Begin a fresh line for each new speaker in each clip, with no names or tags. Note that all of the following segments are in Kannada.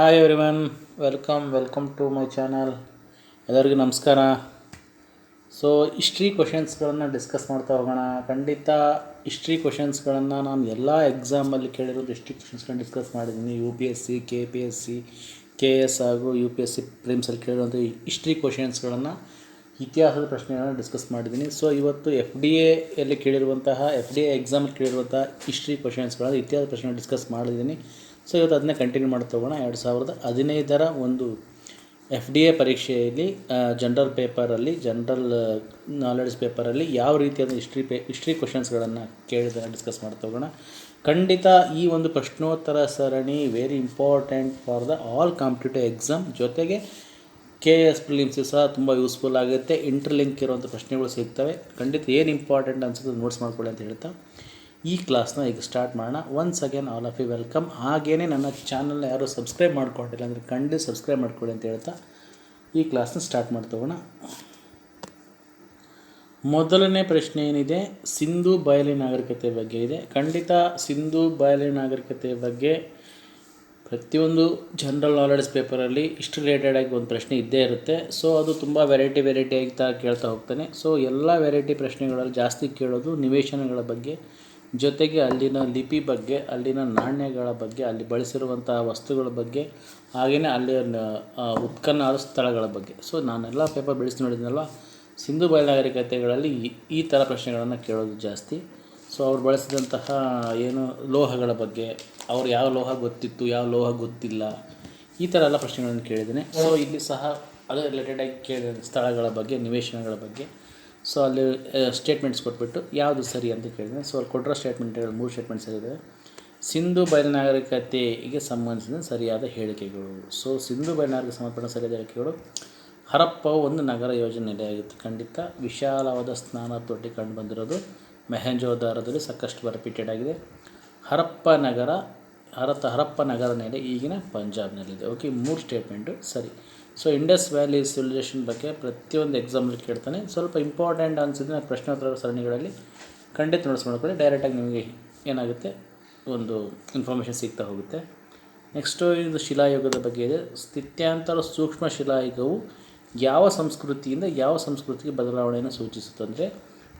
Hi everyone welcome welcome to my channel ಎಲ್ಲರಿಗೂ ನಮಸ್ಕಾರ. ಸೊ ಹಿಸ್ಟ್ರಿ ಕ್ವಶನ್ಸ್ಗಳನ್ನು ಡಿಸ್ಕಸ್ ಮಾಡ್ತಾ ಹೋಗೋಣ. ಖಂಡಿತ ಹಿಸ್ಟ್ರಿ ಕ್ವಶನ್ಸ್ಗಳನ್ನು ನಾನು ಎಲ್ಲ ಎಕ್ಸಾಮಲ್ಲಿ ಕೇಳಿರೋದು ಹಿಸ್ಟ್ರಿ ಕ್ವಶನ್ಸ್ಗಳನ್ನ ಡಿಸ್ಕಸ್ ಮಾಡಿದ್ದೀನಿ. U P S C K P S C K S ಹಾಗೂ ಯು ಪಿ ಎಸ್ ಸಿ ಪ್ರಿಮ್ಸಲ್ಲಿ ಕೇಳಿರುವಂಥ ಹಿಸ್ಟ್ರಿ ಕ್ವಶನ್ಸ್ಗಳನ್ನು ಇತಿಹಾಸದ ಪ್ರಶ್ನೆಗಳನ್ನು ಡಿಸ್ಕಸ್ ಮಾಡಿದ್ದೀನಿ. ಸೊ ಇವತ್ತು ಎಫ್ ಡಿ ಎಲ್ಲಿ ಕೇಳಿರುವಂತಹ ಎಫ್ ಡಿ ಎ ಎಕ್ಸಾಮಲ್ಲಿ ಕೇಳಿರುವಂತಹ ಹಿಸ್ಟ್ರಿ ಕ್ವಶನ್ಸ್ಗಳನ್ನು ಇತಿಹಾಸ ಪ್ರಶ್ನೆ ಡಿಸ್ಕಸ್ ಮಾಡಿದ್ದೀನಿ. ಸೊ ಇವತ್ತು ಅದನ್ನೇ ಕಂಟಿನ್ಯೂ ಮಾಡ್ತಾ ಹೋಗೋಣ. ಎರಡು ಸಾವಿರದ ಹದಿನೈದರ ಒಂದು ಎಫ್ ಡಿ ಎ ಪರೀಕ್ಷೆಯಲ್ಲಿ ಜನರಲ್ ಪೇಪರಲ್ಲಿ ಜನರಲ್ ನಾಲೆಡ್ಜ್ ಪೇಪರಲ್ಲಿ ಯಾವ ರೀತಿಯಾದ ಹಿಸ್ಟ್ರಿ ಪೇ ಹಿಸ್ಟ್ರಿ ಕ್ವಶನ್ಸ್ಗಳನ್ನು ಕೇಳಿದ್ದನ್ನು ಡಿಸ್ಕಸ್ ಮಾಡ್ತಾ ಹೋಗೋಣ. ಖಂಡಿತ ಈ ಒಂದು ಪ್ರಶ್ನೋತ್ತರ ಸರಣಿ very important for the all competitive exam ಜೊತೆಗೆ ಕೆ ಎಸ್ ಪ್ರಿಲಿಮ್ಸು ಸಹ ತುಂಬ ಯೂಸ್ಫುಲ್ ಆಗುತ್ತೆ. ಇಂಟರ್ಲಿಂಕ್ ಇರುವಂಥ ಪ್ರಶ್ನೆಗಳು ಸಿಗ್ತವೆ. ಖಂಡಿತ ಏನು ಇಂಪಾರ್ಟೆಂಟ್ ಅನ್ಸುತ್ತೆ ನೋಟ್ಸ್ ಮಾಡ್ಕೊಳ್ಳಿ ಅಂತ ಹೇಳ್ತಾ. ಈ ಕ್ಲಾಸ್ನ ಈಗ ಸ್ಟಾರ್ಟ್ ಮಾಡೋಣ. Once again all of you welcome ಹಾಗೇನೆ ನನ್ನ ಚಾನಲ್ನ ಯಾರು ಸಬ್ಸ್ಕ್ರೈಬ್ ಮಾಡ್ಕೊಂಡಿಲ್ಲ ಅಂದರೆ ಖಂಡಿತ ಸಬ್ಸ್ಕ್ರೈಬ್ ಮಾಡ್ಕೊಳ್ಳಿ ಅಂತ ಹೇಳ್ತಾ ಈ ಕ್ಲಾಸ್ನ ಸ್ಟಾರ್ಟ್ ಮಾಡ್ತೋಗೋಣ ಮೊದಲನೇ ಪ್ರಶ್ನೆ ಏನಿದೆ? ಸಿಂಧು ಬಯಲಿ ನಾಗರಿಕತೆ ಬಗ್ಗೆ ಇದೆ. ಖಂಡಿತ ಸಿಂಧು ಬಯಲಿ ನಾಗರಿಕತೆ ಬಗ್ಗೆ ಪ್ರತಿಯೊಂದು ಜನರಲ್ ನಾಲೆಡ್ಜ್ ಪೇಪರಲ್ಲಿ ಇಷ್ಟು ರಿಲೇಟೆಡ್ ಆಗಿ ಒಂದು ಪ್ರಶ್ನೆ ಇದ್ದೇ ಇರುತ್ತೆ. ಸೊ ಅದು ತುಂಬ ವೆರೈಟಿ ವೆರೈಟಿ ಆಗ್ತಾ ಕೇಳ್ತಾ ಹೋಗ್ತಾನೆ. ಸೊ ಎಲ್ಲ ವೆರೈಟಿ ಪ್ರಶ್ನೆಗಳಲ್ಲಿ ಜಾಸ್ತಿ ಕೇಳೋದು ನಿವೇಶನಗಳ ಬಗ್ಗೆ. ಜೊತೆಗೆ ಅಲ್ಲಿನ ಲಿಪಿ ಬಗ್ಗೆ, ಅಲ್ಲಿನ ನಾಣ್ಯಗಳ ಬಗ್ಗೆ, ಅಲ್ಲಿ ಬಳಸಿರುವಂತಹ ವಸ್ತುಗಳ ಬಗ್ಗೆ ಹಾಗೆಯೇ ಅಲ್ಲಿ ಉತ್ಖನ್ನ ಆದ ಸ್ಥಳಗಳ ಬಗ್ಗೆ. ಸೊ ನಾನೆಲ್ಲ ಪೇಪರ್ ಬೆಳೆಸಿ ನೋಡಿದ್ನಲ್ವ ಸಿಂಧು ಬಯಲಾಗರಿಕತೆಗಳಲ್ಲಿ ಈ ಈ ಥರ ಪ್ರಶ್ನೆಗಳನ್ನು ಕೇಳೋದು ಜಾಸ್ತಿ. ಸೊ ಅವ್ರು ಬಳಸಿದಂತಹ ಏನು ಲೋಹಗಳ ಬಗ್ಗೆ, ಅವ್ರು ಯಾವ ಲೋಹ ಗೊತ್ತಿತ್ತು, ಯಾವ ಲೋಹ ಗೊತ್ತಿಲ್ಲ, ಈ ಥರ ಎಲ್ಲ ಪ್ರಶ್ನೆಗಳನ್ನು ಕೇಳಿದ್ದೀನಿ. ಸೊ ಇಲ್ಲಿ ಸಹ ಅದು ರಿಲೇಟೆಡಾಗಿ ಕೇಳಿದ ಸ್ಥಳಗಳ ಬಗ್ಗೆ, ನಿವೇಶನಗಳ ಬಗ್ಗೆ. ಸೊ ಅಲ್ಲಿ ಸ್ಟೇಟ್ಮೆಂಟ್ಸ್ ಕೊಟ್ಬಿಟ್ಟು, ಯಾವುದು ಸರಿ ಅಂತ ಕೇಳಿದೆ ಸೊ ಅಲ್ಲಿ ಕೊಟ್ಟಿರೋ ಸ್ಟೇಟ್ಮೆಂಟ್ಗಳು ಮೂರು ಸ್ಟೇಟ್ಮೆಂಟ್ಸ್ ಇದೆ ಸಿಂಧು ಬಯಲುನಾಗರಿಕತೆಗೆ ಸಂಬಂಧಿಸಿದ ಸರಿಯಾದ ಹೇಳಿಕೆಗಳು. ಸೊ ಸಿಂಧು ಬಯಲುನಾಗರಿಕೆ ಸಂಬಂಧಪಟ್ಟ ಸರಿಯಾದ ಹೇಳಿಕೆಗಳು ಹರಪ್ಪವು ಒಂದು ನಗರ ಯೋಜನೆ ನೆಲೆಯಾಗಿತ್ತು ಖಂಡಿತ ವಿಶಾಲವಾದ ಸ್ನಾನ ತೊಟ್ಟಿ ಕಂಡು ಬಂದಿರೋದು ಮೆಹಂಜೋದಾರದಲ್ಲಿ ಸಾಕಷ್ಟು ಬರಪಿಟೆಡ್ ಆಗಿದೆ. ಹರಪ್ಪ ನಗರ, ಹರತ ಹರಪ್ಪ ನಗರ ನೆಲೆ ಈಗಿನ ಪಂಜಾಬ್ನಲ್ಲಿದೆ. ಓಕೆ ಮೂರು ಸ್ಟೇಟ್ಮೆಂಟು ಸರಿ. ಸೊ ಇಂಡಸ್ ವ್ಯಾಲಿ ಸಿವಿಲೈಸೇಷನ್ ಬಗ್ಗೆ ಪ್ರತಿಯೊಂದು ಎಕ್ಸಾಮಲ್ಲಿ ಕೇಳ್ತಾನೆ. ಸ್ವಲ್ಪ ಇಂಪಾರ್ಟೆಂಟ್ ಅನಿಸಿದ್ರೆ ಪ್ರಶ್ನೋತ್ತರ ಸರಣಿಗಳಲ್ಲಿ ಖಂಡಿತ ನೋಟ್ಸ್ ಮಾಡ್ಕೊಳ್ಳಿ. ಡೈರೆಕ್ಟಾಗಿ ನಿಮಗೆ ಏನಾಗುತ್ತೆ? ಒಂದು ಇನ್ಫಾರ್ಮೇಷನ್ ಸಿಗ್ತಾ ಹೋಗುತ್ತೆ. ನೆಕ್ಸ್ಟು ಇದು ಶಿಲಾಯುಗದ ಬಗ್ಗೆ ಇದೆ. ಸ್ಥಿತ್ಯಾಂತರ ಸೂಕ್ಷ್ಮ ಶಿಲಾಯುಗವು ಯಾವ ಸಂಸ್ಕೃತಿಯಿಂದ ಯಾವ ಸಂಸ್ಕೃತಿಗೆ ಬದಲಾವಣೆಯನ್ನು ಸೂಚಿಸುತ್ತೆ ಅಂದರೆ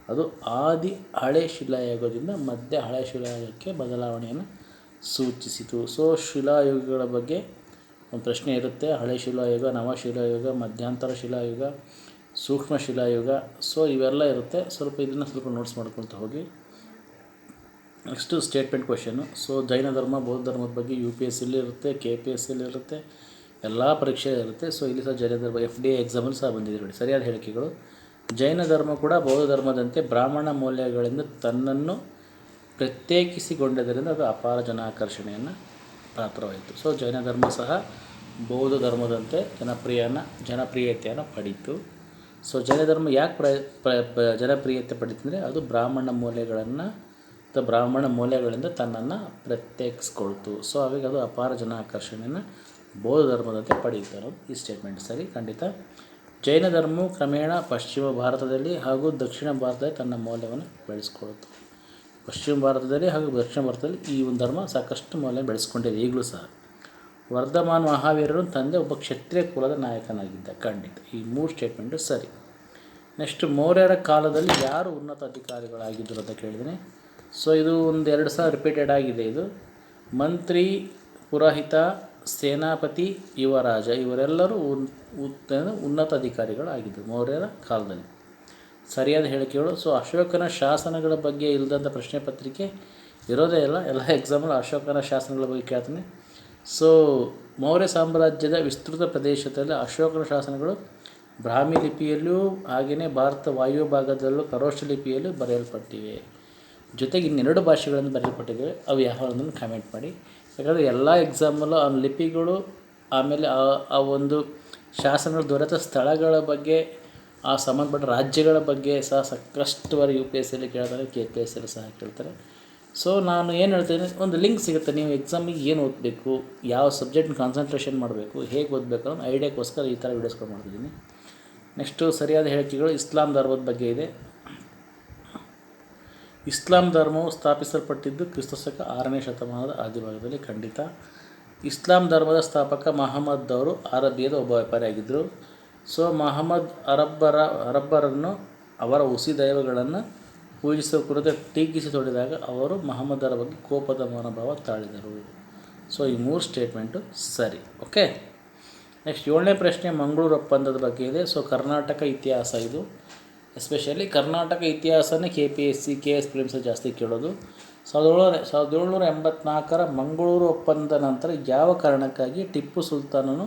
ಅದು ಆದಿ ಹಳೆ ಶಿಲಾಯುಗದಿಂದ ಮಧ್ಯ ಹಳೆ ಶಿಲಾಯುಗಕ್ಕೆ ಬದಲಾವಣೆಯನ್ನು ಸೂಚಿಸಿತು. ಸೊ ಶಿಲಾಯುಗಗಳ ಬಗ್ಗೆ ಒಂದು ಪ್ರಶ್ನೆ ಇರುತ್ತೆ. ಹಳೆ ಶಿಲಾಯುಗ, ನವ ಶಿಲಾಯುಗ, ಮಧ್ಯಂತರ ಶಿಲಾಯುಗ, ಸೂಕ್ಷ್ಮ ಶಿಲಾಯುಗ. ಸೊ ಇವೆಲ್ಲ ಇರುತ್ತೆ. ಸ್ವಲ್ಪ ಇದನ್ನು ಸ್ವಲ್ಪ ನೋಟ್ಸ್ ಮಾಡ್ಕೊಳ್ತಾ ಹೋಗಿ. ನೆಕ್ಸ್ಟು ಸ್ಟೇಟ್ಮೆಂಟ್ ಕ್ವಶನು ಸೊ ಜೈನ ಧರ್ಮ, ಬೌದ್ಧ ಧರ್ಮದ ಬಗ್ಗೆ ಯು ಪಿ ಎಸ್ ಸಿಲಿ ಇರುತ್ತೆ ಕೆ ಪಿ ಎಸ್ ಸಿಲಿ ಇರುತ್ತೆ, ಎಲ್ಲ ಪರೀಕ್ಷೆ ಇರುತ್ತೆ. ಸೊ ಇಲ್ಲಿ ಸಹ ಜೈನ ಧರ್ಮ ಎಫ್ ಡಿ ಎ ಎಕ್ಸಾಮಲ್ಲಿ ಸಹ ಬಂದಿದೆ ನೋಡಿ. ಸರಿಯಾದ ಹೇಳಿಕೆಗಳು. ಜೈನ ಧರ್ಮ ಕೂಡ ಬೌದ್ಧ ಧರ್ಮದಂತೆ ಬ್ರಾಹ್ಮಣ ಮೌಲ್ಯಗಳಿಂದ ತನ್ನನ್ನು ಪ್ರತ್ಯೇಕಿಸಿಕೊಂಡದರಿಂದ ಅದು ಅಪಾರ ಜನ ಪಾತ್ರವಾಯಿತು ಸೊ ಜೈನ ಧರ್ಮ ಸಹ ಬೌದ್ಧ ಧರ್ಮದಂತೆ ಜನಪ್ರಿಯನ, ಜನಪ್ರಿಯತೆಯನ್ನು ಪಡೀತು. ಸೊ ಜೈನ ಧರ್ಮ ಯಾಕೆ ಪ್ರ ಜನಪ್ರಿಯತೆ ಪಡೀತಂದರೆ ಅದು ಬ್ರಾಹ್ಮಣ ಮೌಲ್ಯಗಳನ್ನು ಅಥವಾ ಬ್ರಾಹ್ಮಣ ಮೌಲ್ಯಗಳಿಂದ ತನ್ನನ್ನು ಪ್ರತ್ಯೇಕಿಸ್ಕೊಳ್ತು. ಸೊ ಅವಾಗ ಅದು ಅಪಾರ ಜನ ಆಕರ್ಷಣೆಯನ್ನು ಬೌದ್ಧ ಧರ್ಮದಂತೆ ಪಡೆಯುತ್ತೆ ಈ ಸ್ಟೇಟ್ಮೆಂಟ್ ಸರಿ? ಖಂಡಿತ. ಜೈನ ಧರ್ಮವು ಕ್ರಮೇಣ ಪಶ್ಚಿಮ ಭಾರತದಲ್ಲಿ ಹಾಗೂ ದಕ್ಷಿಣ ಭಾರತದಲ್ಲಿ ತನ್ನ ಮೌಲ್ಯವನ್ನು ಬೆಳೆಸ್ಕೊಳ್ತು. ಪಶ್ಚಿಮ ಭಾರತದಲ್ಲಿ ಹಾಗೂ ದಕ್ಷಿಣ ಭಾರತದಲ್ಲಿ ಈ ಒಂದು ಧರ್ಮ ಸಾಕಷ್ಟು ಮೌಲ್ಯ ಬೆಳೆಸ್ಕೊಂಡಿದೆ. ಈಗಲೂ ಸಹ. ವರ್ಧಮಾನ್ ಮಹಾವೀರರು ತಂದೆ ಒಬ್ಬ ಕ್ಷತ್ರಿಯ ಕುಲದ ನಾಯಕನಾಗಿದ್ದ. ಖಂಡಿತ. ಈ ಮೂರು ಸ್ಟೇಟ್ಮೆಂಟು ಸರಿ. ನೆಕ್ಸ್ಟ್ ಮೌರ್ಯರ ಕಾಲದಲ್ಲಿ ಯಾರು ಉನ್ನತ ಅಧಿಕಾರಿಗಳಾಗಿದ್ದರು ಅಂತ ಕೇಳಿದ್ದೀನಿ. ಸೊ ಇದು ಒಂದು ಎರಡು ಸಲ ರಿಪೀಟೆಡ್ ಆಗಿದೆ ಇದು. ಮಂತ್ರಿ, ಪುರೋಹಿತ, ಸೇನಾಪತಿ, ಯುವರಾಜ ಇವರೆಲ್ಲರೂ ಉನ್ನತ ಅಧಿಕಾರಿಗಳಾಗಿದ್ದರು ಮೌರ್ಯರ ಕಾಲದಲ್ಲಿ. ಸರಿಯಾದ ಹೇಳಿಕೆಗಳು ಸೊ ಅಶೋಕನ ಶಾಸನಗಳ ಬಗ್ಗೆ ಇಲ್ಲದಂಥ ಪ್ರಶ್ನೆ ಪತ್ರಿಕೆ ಇರೋದೇ ಇಲ್ಲ. ಎಲ್ಲ ಎಕ್ಸಾಮ್ಗಳು ಅಶೋಕನ ಶಾಸನಗಳ ಬಗ್ಗೆ ಕೇಳ್ತೀನಿ. ಸೊ ಮೌರ್ಯ ಸಾಮ್ರಾಜ್ಯದ ವಿಸ್ತೃತ ಪ್ರದೇಶದಲ್ಲಿ ಅಶೋಕನ ಶಾಸನಗಳು ಬ್ರಾಹ್ಮಿ ಲಿಪಿಯಲ್ಲೂ ಹಾಗೆಯೇ ಭಾರತ ವಾಯು ಭಾಗದಲ್ಲೂ ಪರೋಕ್ಷ ಲಿಪಿಯಲ್ಲೂ ಬರೆಯಲ್ಪಟ್ಟಿವೆ. ಜೊತೆಗೆ ಇನ್ನೆರಡು ಭಾಷೆಗಳನ್ನು ಬರೆಯಲ್ಪಟ್ಟಿವೆ. ಅವು ಯಾವೊಂದನ್ನು ಕಮೆಂಟ್ ಮಾಡಿ. ಯಾಕಂದರೆ ಎಲ್ಲ ಎಕ್ಸಾಮಲ್ಲೂ ಆ ಲಿಪಿಗಳು ಆಮೇಲೆ ಆ ಆ ಒಂದು ಶಾಸನಗಳು ದೊರೆತ ಸ್ಥಳಗಳ ಬಗ್ಗೆ ಆ ಸಂಬಂಧಪಟ್ಟ ರಾಜ್ಯಗಳ ಬಗ್ಗೆ ಸಹ ಸಾಕಷ್ಟು ಬಾರಿ ಯು ಪಿ ಎಸ್ ಸಿಯಲ್ಲಿ ಕೇಳ್ತಾರೆ ಕೆ ಪಿ ಎಸ್ ಸಿಯಲ್ಲಿ ಸಹ ಕೇಳ್ತಾರೆ. ಸೊ ನಾನು ಏನು ಹೇಳ್ತೀನಿ, ಒಂದು ಲಿಂಕ್ ಸಿಗುತ್ತೆ, ನೀವು ಎಕ್ಸಾಮಿಗೆ ಏನು ಓದಬೇಕು, ಯಾವ ಸಬ್ಜೆಕ್ಟ್ನ ಕಾನ್ಸಂಟ್ರೇಷನ್ ಮಾಡಬೇಕು, ಹೇಗೆ ಓದಬೇಕು ಅನ್ನೋ ಐಡಿಯಾಕ್ಕೋಸ್ಕರ ಈ ಥರ ವೀಡಿಯೋಸ್ಗಳು ಮಾಡ್ತಿದ್ದೀನಿ. ನೆಕ್ಸ್ಟು ಸರಿಯಾದ ಹೇಳಿಕೆಗಳು ಇಸ್ಲಾಂ ಧರ್ಮದ ಬಗ್ಗೆ ಇದೆ. ಇಸ್ಲಾಂ ಧರ್ಮವು ಸ್ಥಾಪಿಸಲ್ಪಟ್ಟಿದ್ದು ಕ್ರಿಸ್ತಶಕ ಆರನೇ ಶತಮಾನದ ಆದಿಭಾಗದಲ್ಲಿ ಖಂಡಿತ. ಇಸ್ಲಾಂ ಧರ್ಮದ ಸ್ಥಾಪಕ ಮಹಮ್ಮದ್ ಅವರು ಅರಬಿಯದ ಒಬ್ಬ ವ್ಯಾಪಾರಿಯಾಗಿದ್ದರು ಸೊ ಮಹಮ್ಮದ್ ಅರಬ್ಬರ ಅರಬ್ಬರನ್ನು ಅವರ ಹುಸಿ ದೈವಗಳನ್ನು ಪೂಜಿಸುವ ಕುರಿತು ಟೀಕಿಸಿ ತೊಡಿದಾಗ ಅವರು ಮಹಮ್ಮದರ ಬಗ್ಗೆ ಕೋಪದ ಮನೋಭಾವ ತಾಳಿದರು. ಸೊ ಈ ಮೂರು ಸ್ಟೇಟ್ಮೆಂಟು ಸರಿ ಓಕೆ ನೆಕ್ಸ್ಟ್ ಏಳನೇ ಪ್ರಶ್ನೆ, ಮಂಗಳೂರು ಒಪ್ಪಂದದ ಬಗ್ಗೆ ಇದೆ. ಸೊ ಕರ್ನಾಟಕ ಇತಿಹಾಸ ಇದು. Especially Karnataka ಇತಿಹಾಸನೇ K P S C K S prelims ಜಾಸ್ತಿ ಕೇಳೋದು. ಸಾವಿರದ ಏಳ್ನೂರ ಸಾವಿರದ ಏಳ್ನೂರ ಎಂಬತ್ನಾಲ್ಕರ ಮಂಗಳೂರು ಒಪ್ಪಂದದ ನಂತರ ಯಾವ ಕಾರಣಕ್ಕಾಗಿ ಟಿಪ್ಪು ಸುಲ್ತಾನನು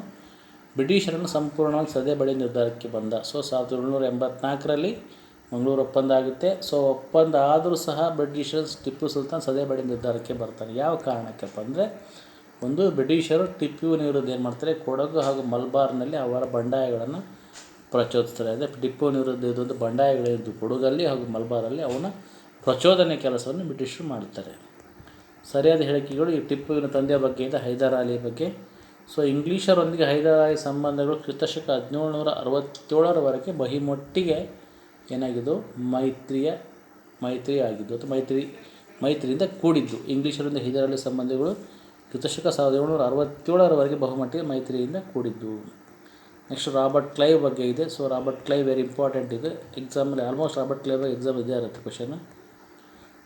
ಬ್ರಿಟಿಷರನ್ನು ಸಂಪೂರ್ಣವಾಗಿ ಸದೆ ಬಳಿ ನಿರ್ಧಾರಕ್ಕೆ ಬಂದ. ಸೊ, ಸಾವಿರದ ಏಳ್ನೂರ ಎಂಬತ್ನಾಲ್ಕರಲ್ಲಿ ಮಂಗಳೂರು ಒಪ್ಪಂದ ಆಗುತ್ತೆ. ಸೊ, ಒಪ್ಪಂದ ಆದರೂ ಸಹ ಬ್ರಿಟಿಷರ್ ಟಿಪ್ಪು ಸುಲ್ತಾನ್ ಸದೆ ಬಳಿ ನಿರ್ಧಾರಕ್ಕೆ ಬರ್ತಾರೆ. ಯಾವ ಕಾರಣಕ್ಕಪ್ಪ ಅಂದರೆ, ಒಂದು ಬ್ರಿಟಿಷರು ಟಿಪ್ಪುವಿನ ವಿರುದ್ಧ ಏನು ಮಾಡ್ತಾರೆ, ಕೊಡಗು ಹಾಗೂ ಮಲ್ಬಾರ್ನಲ್ಲಿ ಅವರ ಬಂಡಾಯಗಳನ್ನು ಪ್ರಚೋದಿಸ್ತಾರೆ. ಅಂದರೆ ಟಿಪ್ಪುವಿನ ವಿರುದ್ಧ ಇದೊಂದು ಬಂಡಾಯಗಳಿದ್ದು ಕೊಡಗಲ್ಲಿ ಹಾಗೂ ಮಲ್ಬಾರಲ್ಲಿ ಅವನ ಪ್ರಚೋದನೆ ಕೆಲಸವನ್ನು ಬ್ರಿಟಿಷರು ಮಾಡ್ತಾರೆ ಸರಿಯಾದ ಹೇಳಿಕೆಗಳು ಈ ಟಿಪ್ಪುವಿನ ತಂದೆಯ ಬಗ್ಗೆ ಇದೆ ಹೈದರ್ ಬಗ್ಗೆ ಸೊ ಇಂಗ್ಲೀಷರೊಂದಿಗೆ ಹೈದರಾಲಿ ಸಂಬಂಧಗಳು ಕ್ರಿಸ್ತಶಕ ಹದಿನೇಳುನೂರ ಅರವತ್ತೇಳರವರೆಗೆ ಬಹುಮಟ್ಟಿಗೆ ಏನಾಗಿದ್ದು ಮೈತ್ರಿಯ, ಮೈತ್ರಿ ಆಗಿದ್ದು ಅಥವಾ ಮೈತ್ರಿ, ಮೈತ್ರಿಯಿಂದ ಕೂಡಿದ್ದು. ಇಂಗ್ಲೀಷರಿಂದ ಹೈದರಾಲಿ ಸಂಬಂಧಗಳು ಕ್ರಿಸ್ತಶಕ ಸಾವಿರದ ಏಳ್ನೂರ ಅರವತ್ತೇಳರವರೆಗೆ ಬಹುಮಟ್ಟಿಗೆ ಮೈತ್ರಿಯಿಂದ ಕೂಡಿದ್ದು. ನೆಕ್ಸ್ಟ್ ರಾಬರ್ಟ್ ಕ್ಲೈವ್ ಬಗ್ಗೆ ಇದೆ. So Robert Clive very important ಇದೆ. ಎಕ್ಸಾಮಲ್ಲಿ ಆಲ್ಮೋಸ್ಟ್ ರಾಬರ್ಟ್ ಕ್ಲೈವ್ ಎಕ್ಸಾಮ್ ಇದೇ ಇರುತ್ತೆ ಕ್ವಶನ್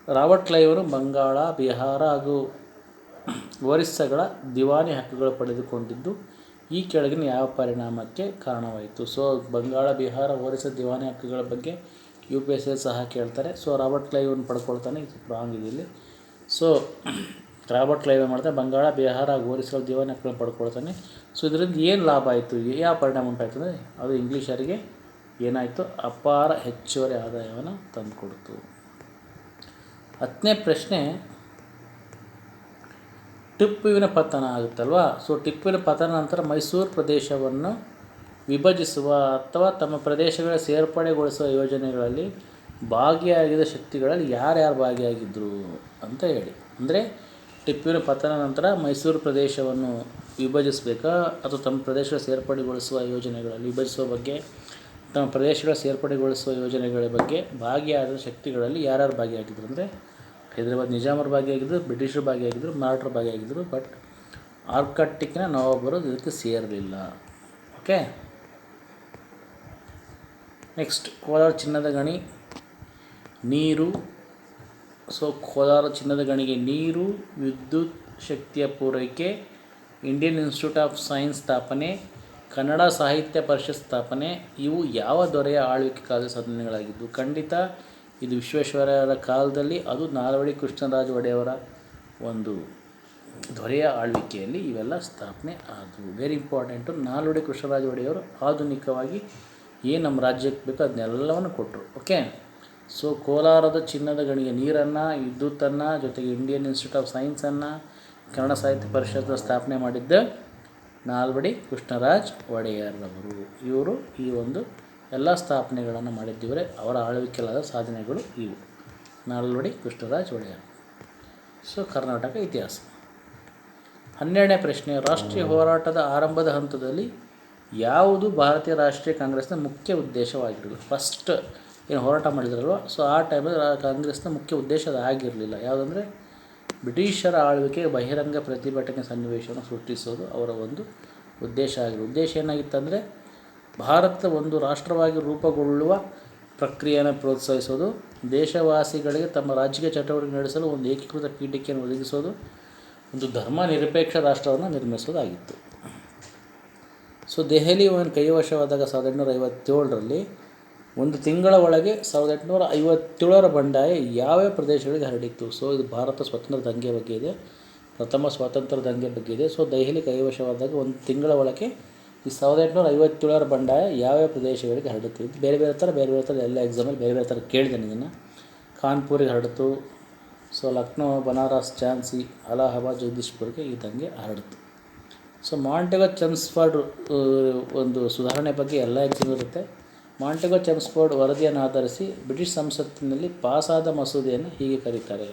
ರಾಬರ್ಟ್ ಕ್ಲೈವರು ಬಂಗಾಳ, ಬಿಹಾರ ಹಾಗೂ ಒರಿಸ್ಸಾಗಳ ದಿವಾನಿ ಹಕ್ಕುಗಳು ಪಡೆದುಕೊಂಡಿದ್ದು, ಈ ಕೆಳಗಿನ ಯಾವ ಪರಿಣಾಮಕ್ಕೆ ಕಾರಣವಾಯಿತು? ಸೊ, ಬಂಗಾಳ, ಬಿಹಾರ ಒರಿಸ್ಸಾ ದಿವಾನಿ ಹಕ್ಕುಗಳ ಬಗ್ಗೆ ಯು ಪಿ ಎಸ್ ಸಿ ಸಹ ಕೇಳ್ತಾರೆ. ಸೊ, ರಾಬರ್ಟ್ ಕ್ಲೈವನ್ನು ಪಡ್ಕೊಳ್ತಾನೆ. ಇದು ರಾಂಗ್ ಇದೆ ಇಲ್ಲಿ. ಸೊ, ರಾಬರ್ಟ್ ಕ್ಲೈವ್ ಏನು ಬಂಗಾಳ, ಬಿಹಾರ ಒರಿಸ್ಸಾ ದಿವಾನಿ ಹಕ್ಕುಗಳನ್ನು ಪಡ್ಕೊಳ್ತಾನೆ. ಸೊ, ಇದರಿಂದ ಏನು ಲಾಭ ಆಯಿತು? ಯಾವ ಪರಿಣಾಮ ಉಂಟಾಯಿತು ಅಂದರೆ ಅದು ಇಂಗ್ಲೀಷರಿಗೆ ಏನಾಯಿತು? ಅಪಾರ ಹೆಚ್ಚುವರಿ ಆದಾಯವನ್ನು ತಂದುಕೊಡ್ತು. ಹತ್ತನೇ ಪ್ರಶ್ನೆ ಟಿಪ್ಪುವಿನ ಪತನ ಆಗುತ್ತಲ್ವಾ? ಸೊ ಟಿಪ್ಪುವಿನ ಪತನ ನಂತರ ಮೈಸೂರು ಪ್ರದೇಶವನ್ನು ವಿಭಜಿಸುವ ಅಥವಾ ತಮ್ಮ ಪ್ರದೇಶಗಳ ಸೇರ್ಪಡೆಗೊಳಿಸುವ ಯೋಜನೆಗಳಲ್ಲಿ ಭಾಗಿಯಾಗಿದ್ದ ಶಕ್ತಿಗಳಲ್ಲಿ ಯಾರ್ಯಾರು ಭಾಗಿಯಾಗಿದ್ದರು ಅಂತ ಹೇಳಿ. ಅಂದರೆ ಟಿಪ್ಪುವಿನ ಪತನ ನಂತರ ಮೈಸೂರು ಪ್ರದೇಶವನ್ನು ವಿಭಜಿಸಬೇಕಾ? ಅಥವಾ ತಮ್ಮ ಪ್ರದೇಶಗಳ ಸೇರ್ಪಡೆಗೊಳಿಸುವ ಯೋಜನೆಗಳಲ್ಲಿ ವಿಭಜಿಸುವ ಬಗ್ಗೆ, ತಮ್ಮ ಪ್ರದೇಶಗಳ ಸೇರ್ಪಡೆಗೊಳಿಸುವ ಯೋಜನೆಗಳ ಬಗ್ಗೆ ಭಾಗಿಯಾದ ಶಕ್ತಿಗಳಲ್ಲಿ ಯಾರ್ಯಾರು ಭಾಗಿಯಾಗಿದ್ದರು ಅಂದರೆ ಹೈದರಾಬಾದ್ ನಿಜಾಮರ ಭಾಗಿಯಾಗಿದ್ದರು ಬ್ರಿಟಿಷರು ಭಾಗಿಯಾಗಿದ್ದರು ಮರಾಠರ ಭಾಗಿಯಾಗಿದ್ದರು ಬಟ್ ಆರ್ಕಟಿಕ್ನ ನವಾಬರು ಇದಕ್ಕೆ ಸೇರಲಿಲ್ಲ. ಓಕೆ ನೆಕ್ಸ್ಟ್ ಕೋಲಾರ ಚಿನ್ನದ ಗಣಿ. ನೀರು ಸೊ ಕೋಲಾರ ಚಿನ್ನದ ಗಣಿಗೆ ನೀರು, ವಿದ್ಯುತ್ ಶಕ್ತಿಯ ಪೂರೈಕೆ ಇಂಡಿಯನ್ ಇನ್ಸ್ಟಿಟ್ಯೂಟ್ ಆಫ್ ಸೈನ್ಸ್ ಸ್ಥಾಪನೆ, ಕನ್ನಡ ಸಾಹಿತ್ಯ ಪರಿಷತ್ ಸ್ಥಾಪನೆ, ಇವು ಯಾವ ದೊರೆಯ ಆಳ್ವಿಕೆ ಕಾಲದ ಸಾಧನೆಗಳಾಗಿದ್ದು, ಖಂಡಿತ ಇದು ವಿಶ್ವೇಶ್ವರಯ್ಯರ ಕಾಲದಲ್ಲಿ ಅದು ನಾಲ್ವಡಿ ಕೃಷ್ಣರಾಜ ಒಡೆಯವರ ಒಂದು ದೊರೆಯ ಆಳ್ವಿಕೆಯಲ್ಲಿ ಇವೆಲ್ಲ ಸ್ಥಾಪನೆ ಆದವು. ವೆರಿ ಇಂಪಾರ್ಟೆಂಟು ನಾಲ್ವಡಿ ಕೃಷ್ಣರಾಜ ಒಡೆಯವರು ಆಧುನಿಕವಾಗಿ ಏನು ನಮ್ಮ ರಾಜ್ಯಕ್ಕೆ ಬೇಕೋ ಅದನ್ನೆಲ್ಲವನ್ನು ಕೊಟ್ಟರು ಓಕೆ ಸೊ ಕೋಲಾರದ ಚಿನ್ನದ ಗಣಿಗೆ ನೀರನ್ನು, ವಿದ್ಯುತ್ತನ್ನು, ಜೊತೆಗೆ ಇಂಡಿಯನ್ ಇನ್ಸ್ಟಿಟ್ಯೂಟ್ ಆಫ್ ಸೈನ್ಸನ್ನು ಕನ್ನಡ ಸಾಹಿತ್ಯ ಪರಿಷತ್ ಸ್ಥಾಪನೆ ಮಾಡಿದ್ದ ನಾಲ್ವಡಿ ಕೃಷ್ಣರಾಜ್ ಒಡೆಯರ್ನವರು ಇವರು ಈ ಒಂದು ಎಲ್ಲ ಸ್ಥಾಪನೆಗಳನ್ನು ಮಾಡಿದ್ದಿವರೆ, ಅವರ ಆಳ್ವಿಕೆಲಾದ ಸಾಧನೆಗಳು ಇವು. ನಾಲ್ವಡಿ ಕೃಷ್ಣರಾಜ್ ಒಡೆಯರ್. ಸೊ, ಕರ್ನಾಟಕ ಇತಿಹಾಸ. ಹನ್ನೆರಡನೇ ಪ್ರಶ್ನೆ, ರಾಷ್ಟ್ರೀಯ ಹೋರಾಟದ ಆರಂಭದ ಹಂತದಲ್ಲಿ ಯಾವುದು ಭಾರತೀಯ ರಾಷ್ಟ್ರೀಯ ಕಾಂಗ್ರೆಸ್ನ ಮುಖ್ಯ ಉದ್ದೇಶವಾಗಿರಲಿಲ್ಲ? ಫಸ್ಟ್ ಏನು ಹೋರಾಟ ಮಾಡಿದ್ರಲ್ವ? ಸೊ, ಆ ಟೈಮಲ್ಲಿ ಕಾಂಗ್ರೆಸ್ನ ಮುಖ್ಯ ಉದ್ದೇಶ ಆಗಿರಲಿಲ್ಲ. ಯಾವುದಂದರೆ, ಬ್ರಿಟಿಷರ ಆಳ್ವಿಕೆ, ಬಹಿರಂಗ ಪ್ರತಿಭಟನೆ ಸನ್ನಿವೇಶವನ್ನು ಸೃಷ್ಟಿಸೋದು ಅವರ ಒಂದು ಉದ್ದೇಶ ಆಗಿರೋ ಉದ್ದೇಶ ಏನಾಗಿತ್ತಂದರೆ ಭಾರತ ಒಂದು ರಾಷ್ಟ್ರವಾಗಿ ರೂಪುಗೊಳ್ಳುವ ಪ್ರಕ್ರಿಯೆಯನ್ನು ಪ್ರೋತ್ಸಾಹಿಸೋದು, ದೇಶವಾಸಿಗಳಿಗೆ ತಮ್ಮ ರಾಜಕೀಯ ಚಟುವಟಿಕೆ ನಡೆಸಲು ಒಂದು ಏಕೀಕೃತ ಪೀಠಿಕೆಯನ್ನು ಒದಗಿಸೋದು, ಒಂದು ಧರ್ಮ ನಿರಪೇಕ್ಷ ರಾಷ್ಟ್ರವನ್ನು ನಿರ್ಮಿಸೋದಾಗಿತ್ತು. ಸೊ, ದೆಹಲಿ ಒಂದು ಕೈವಶವಾದಾಗ ಸಾವಿರದ ಎಂಟುನೂರ ಐವತ್ತೇಳರಲ್ಲಿ ಒಂದು ತಿಂಗಳ ಒಳಗೆ ಸಾವಿರದ ಎಂಟುನೂರ ಐವತ್ತೇಳರ ಬಂಡಾಯ ಯಾವ್ಯಾವ ಪ್ರದೇಶಗಳಿಗೆ ಹರಡಿತ್ತು? ಸೊ, ಇದು ಭಾರತ ಸ್ವತಂತ್ರ ದಂಗೆ ಬಗ್ಗೆ ಇದೆ, ಪ್ರಥಮ ಸ್ವಾತಂತ್ರ್ಯ ದಂಗೆ ಬಗ್ಗೆ ಇದೆ. ಸೊ, ದೆಹಲಿ ಕೈವಶವಾದಾಗ ಒಂದು ತಿಂಗಳ ಒಳಗೆ ಈ ಸಾವಿರದ ಎಂಟುನೂರ ಐವತ್ತೇಳರ ಬಂಡಾಯ ಯಾವ್ಯಾವ ಪ್ರದೇಶಗಳಿಗೆ ಹರಡಿತ್ತು? ಇದು ಬೇರೆ ಬೇರೆ ಥರ, ಬೇರೆ ಬೇರೆ ಥರ ಎಲ್ಲ ಎಕ್ಸಾಮಲ್ಲಿ ಬೇರೆ ಬೇರೆ ಥರ ಕೇಳಿದೆ ಇದನ್ನು. ಕಾನ್ಪುರಿಗೆ ಹರಡಿತು ಸೊ ಲಕ್ನೋ, ಬನಾರಸ್, ಝಾನ್ಸಿ, ಅಲಹಾಬಾದ್, ಜಗದೀಶ್ಪುರ್ಗೆ ಈ ದಂಗೆ ಹರಡಿತು. ಸೊ ಮಾಂಟೆಗೋ ಚೆಮ್ಸ್ಫರ್ಡ್ ಒಂದು ಸುಧಾರಣೆ ಬಗ್ಗೆ ಎಲ್ಲ ಎಕ್ಸಾಮ್ ಇರುತ್ತೆ. ಮಾಂಟೆಗೋ ಚೆಮ್ಸ್ಫರ್ಡ್ ವರದಿಯನ್ನು ಆಧರಿಸಿ ಬ್ರಿಟಿಷ್ ಸಂಸತ್ತಿನಲ್ಲಿ ಪಾಸಾದ ಮಸೂದೆಯನ್ನು ಹೀಗೆ ಕರೀತಾರೆ.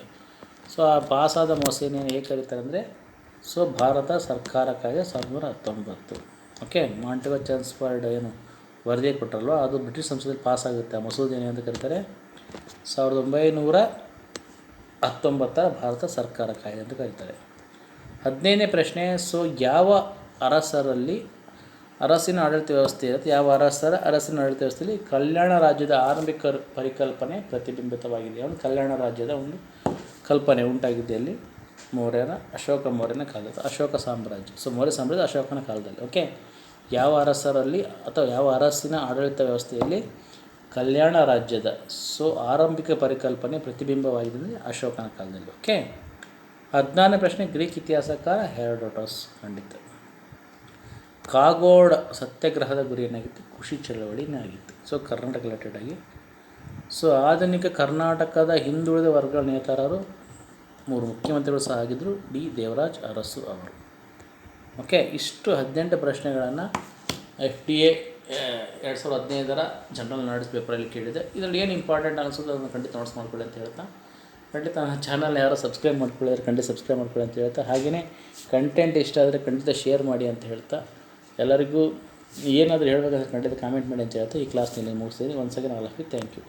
ಸೊ ಆ ಪಾಸಾದ ಮಸೂದೆಯನ್ನು ಹೇಗೆ ಕರೀತಾರೆ ಅಂದರೆ, ಸೊ ಭಾರತ ಸರ್ಕಾರಕ್ಕಾಗಿ ಸಾವಿರದ ಹತ್ತೊಂಬತ್ತು. ಓಕೆ, ಮಾಂಟೆಗೋ ಚಾನ್ಸ್ಫರ್ಡ್ ಏನು ವರದಿ ಕೊಟ್ಟರಲ್ವ ಅದು ಬ್ರಿಟಿಷ್ ಸಂಸದಲ್ಲಿ ಪಾಸ್ ಆಗುತ್ತೆ ಆ ಏನು ಅಂತ ಕರೀತಾರೆ? ಸಾವಿರದ ಒಂಬೈನೂರ ಹತ್ತೊಂಬತ್ತರ ಭಾರತ ಸರ್ಕಾರ ಕಾಯ್ದೆ ಅಂತ ಕರೀತಾರೆ. ಹದಿನೈದನೇ ಪ್ರಶ್ನೆ ಸೊ ಯಾವ ಅರಸರಲ್ಲಿ ಅರಸಿನ ಆಡಳಿತ ವ್ಯವಸ್ಥೆ ಇರುತ್ತೆ? ಯಾವ ಅರಸರ ಅರಸಿನ ಆಡಳಿತ ವ್ಯವಸ್ಥೆಯಲ್ಲಿ ಕಲ್ಯಾಣ ರಾಜ್ಯದ ಆರಂಭಿಕ ಪರಿಕಲ್ಪನೆ ಪ್ರತಿಬಿಂಬಿತವಾಗಿದೆ? ಒಂದು ಕಲ್ಯಾಣ ರಾಜ್ಯದ ಒಂದು ಕಲ್ಪನೆ ಉಂಟಾಗಿದೆ ಅಲ್ಲಿ. ಮೌರ್ಯನ, ಅಶೋಕ ಮೌರ್ಯನ ಕಾಲದ ಅಶೋಕ ಸಾಮ್ರಾಜ್ಯ. ಸೊ ಮೌರ್ಯ ಸಾಮ್ರಾಜ್ಯ ಅಶೋಕನ ಕಾಲದಲ್ಲಿ, ಓಕೆ? ಯಾವ ಅರಸರಲ್ಲಿ ಅಥವಾ ಯಾವ ಅರಸಿನ ಆಡಳಿತ ವ್ಯವಸ್ಥೆಯಲ್ಲಿ ಕಲ್ಯಾಣ ರಾಜ್ಯದ, ಸೊ ಆರಂಭಿಕ ಪರಿಕಲ್ಪನೆ ಪ್ರತಿಬಿಂಬವಾಗಿದೆ ಅಶೋಕನ ಕಾಲದಲ್ಲಿ ಓಕೆ ಹದಿನಾರನೇ ಪ್ರಶ್ನೆ, ಗ್ರೀಕ್ ಇತಿಹಾಸಕಾರ ಹೆರೋಡೋಟಸ್ ಖಂಡಿತ. ಕಾಗೋಡ ಸತ್ಯಾಗ್ರಹದ ಗುರಿ ಏನಾಗಿತ್ತು ಕೃಷಿ ಚಳವಳಿನೇ ಆಗಿತ್ತು ಸೊ ಕರ್ನಾಟಕ ರಿಲೇಟೆಡ್ ಆಗಿ. ಸೊ ಆಧುನಿಕ ಕರ್ನಾಟಕದ ಹಿಂದುಳಿದ ವರ್ಗಗಳ ನೇತಾರರು ಮೂರು ಮುಖ್ಯಮಂತ್ರಿಗಳು ಸಹ ಆಗಿದ್ದರು ಡಿ ದೇವರಾಜ್ ಅರಸು ಅವರು. ಓಕೆ, ಇಷ್ಟು ಹದಿನೆಂಟು ಪ್ರಶ್ನೆಗಳನ್ನು ಎಫ್ ಡಿ ಎ ಎರಡು ಸಾವಿರದ ಹದಿನೈದರ ಜನರಲ್ ನಾಲೆಡ್ಜ್ ಪೇಪರಲ್ಲಿ ಕೇಳಿದೆ. ಇದರಲ್ಲಿ ಏನು ಇಂಪಾರ್ಟೆಂಟ್ ಅನಿಸೋದು ಅದನ್ನು ಖಂಡಿತ ನೋಟ್ಸ್ ಮಾಡ್ಕೊಳ್ಳಿ ಅಂತ ಹೇಳ್ತಾ. ಖಂಡಿತ ನನ್ನ ಚಾನಲ್ ಯಾರೋ ಸಬ್ಸ್ಕ್ರೈಬ್ ಮಾಡ್ಕೊಳ್ಳಿದ್ರೆ ಖಂಡಿತ ಸಬ್ಸ್ಕ್ರೈಬ್ ಮಾಡ್ಕೊಳ್ಳಿ ಅಂತ ಹೇಳ್ತಾ. ಹಾಗೆಯೇ ಕಂಟೆಂಟ್ ಇಷ್ಟ ಆದರೆ ಖಂಡಿತ ಶೇರ್ ಮಾಡಿ ಅಂತ ಹೇಳ್ತಾ. ಎಲ್ಲರಿಗೂ ಏನಾದರೂ ಹೇಳಬೇಕಾದ್ರೆ ಖಂಡಿತ ಕಾಮೆಂಟ್ ಮಾಡಿ ಅಂತ ಹೇಳ್ತಾ. ಈ ಕ್ಲಾಸ್ನಲ್ಲಿ ಮುಗಿಸ್ತೀನಿ. ಒಂದು second all of you thank you